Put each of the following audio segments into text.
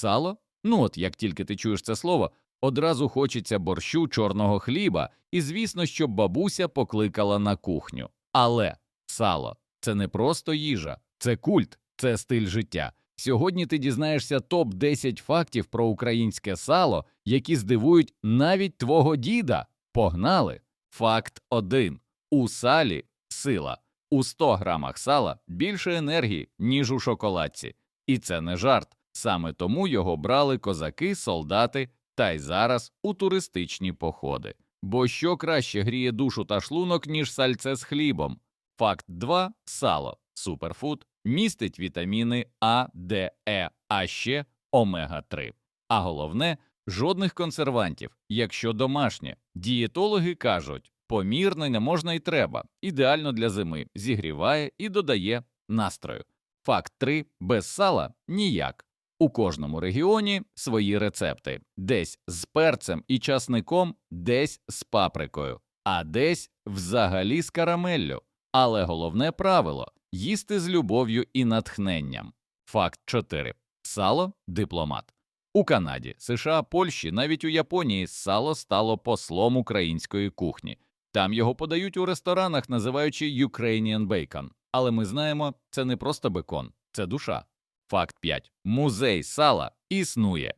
Сало? Ну от як тільки ти чуєш це слово, одразу хочеться борщу чорного хліба, і звісно, щоб бабуся покликала на кухню. Але сало це не просто їжа, це культ, це стиль життя. Сьогодні ти дізнаєшся топ 10 фактів про українське сало, які здивують навіть твого діда. Погнали! Факт 1. У салі сила. У 100 грамах сала більше енергії, ніж у шоколадці. І це не жарт. Саме тому його брали козаки, солдати та й зараз у туристичні походи. Бо що краще гріє душу та шлунок, ніж сальце з хлібом? Факт 2. Сало. Суперфуд містить вітаміни А, Д, Е, а ще омега-3. А головне жодних консервантів, якщо домашнє. Дієтологи кажуть, помірно не можна і треба, ідеально для зими, зігріває і додає настрою. Факт 3. без сала ніяк. У кожному регіоні свої рецепти: десь з перцем і часником, десь з паприкою, а десь взагалі з карамеллю. Але головне правило їсти з любов'ю і натхненням. Факт 4. Сало дипломат. У Канаді, США, Польщі, навіть у Японії сало стало послом української кухні. Там його подають у ресторанах, називаючи Ukrainian Bacon. Але ми знаємо, це не просто бекон, це душа. Факт 5. Музей сала існує.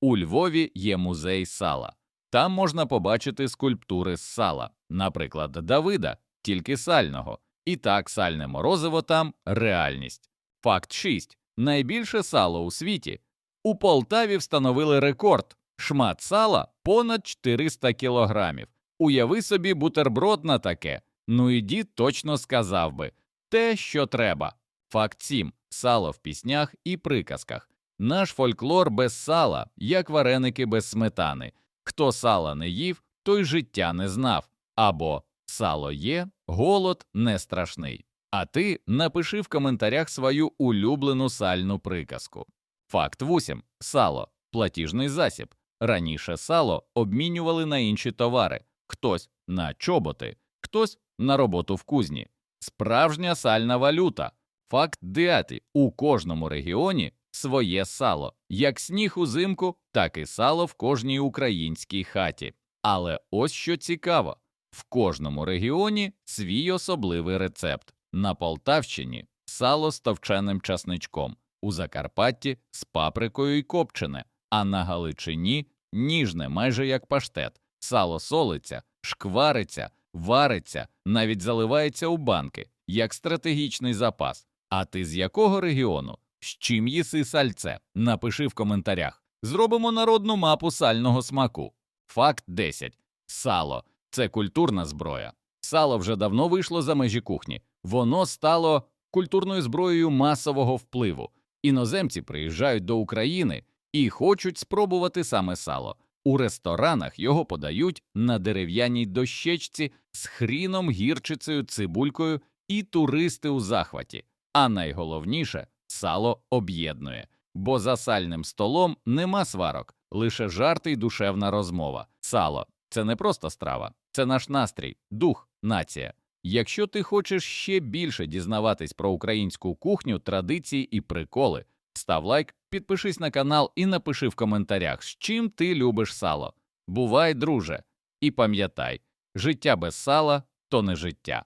У Львові є музей сала. Там можна побачити скульптури з сала, наприклад, Давида, тільки сального. І так сальне морозиво там реальність. Факт 6. Найбільше сало у світі. У Полтаві встановили рекорд шмат сала понад 400 кілограмів. Уяви собі бутерброд на таке. Ну і дід точно сказав би те, що треба. Факт 7. Сало в піснях і приказках. Наш фольклор без сала, як вареники без сметани. Хто сала не їв, той життя не знав. Або сало є, голод не страшний. А ти напиши в коментарях свою улюблену сальну приказку. Факт 8. Сало платіжний засіб. Раніше сало обмінювали на інші товари, хтось на чоботи, хтось на роботу в кузні. Справжня сальна валюта. Факт 9. У кожному регіоні своє сало, як сніг узимку, так і сало в кожній українській хаті. Але ось що цікаво: в кожному регіоні свій особливий рецепт. На Полтавщині сало з товченим часничком, у Закарпатті з паприкою і копчене, а на Галичині ніжне, майже як паштет. Сало солиться, шквариться, вариться, навіть заливається у банки, як стратегічний запас. А ти з якого регіону? З чим їси сальце? Напиши в коментарях. Зробимо народну мапу сального смаку. Факт 10. Сало це культурна зброя. Сало вже давно вийшло за межі кухні. Воно стало культурною зброєю масового впливу. Іноземці приїжджають до України і хочуть спробувати саме сало. У ресторанах його подають на дерев'яній дощечці з хріном, гірчицею, цибулькою, і туристи у захваті. А найголовніше сало об'єднує, бо за сальним столом нема сварок, лише жарти й душевна розмова. Сало це не просто страва, це наш настрій, дух, нація. Якщо ти хочеш ще більше дізнаватись про українську кухню, традиції і приколи, став лайк, підпишись на канал і напиши в коментарях, з чим ти любиш сало. Бувай, друже, і пам'ятай, життя без сала то не життя.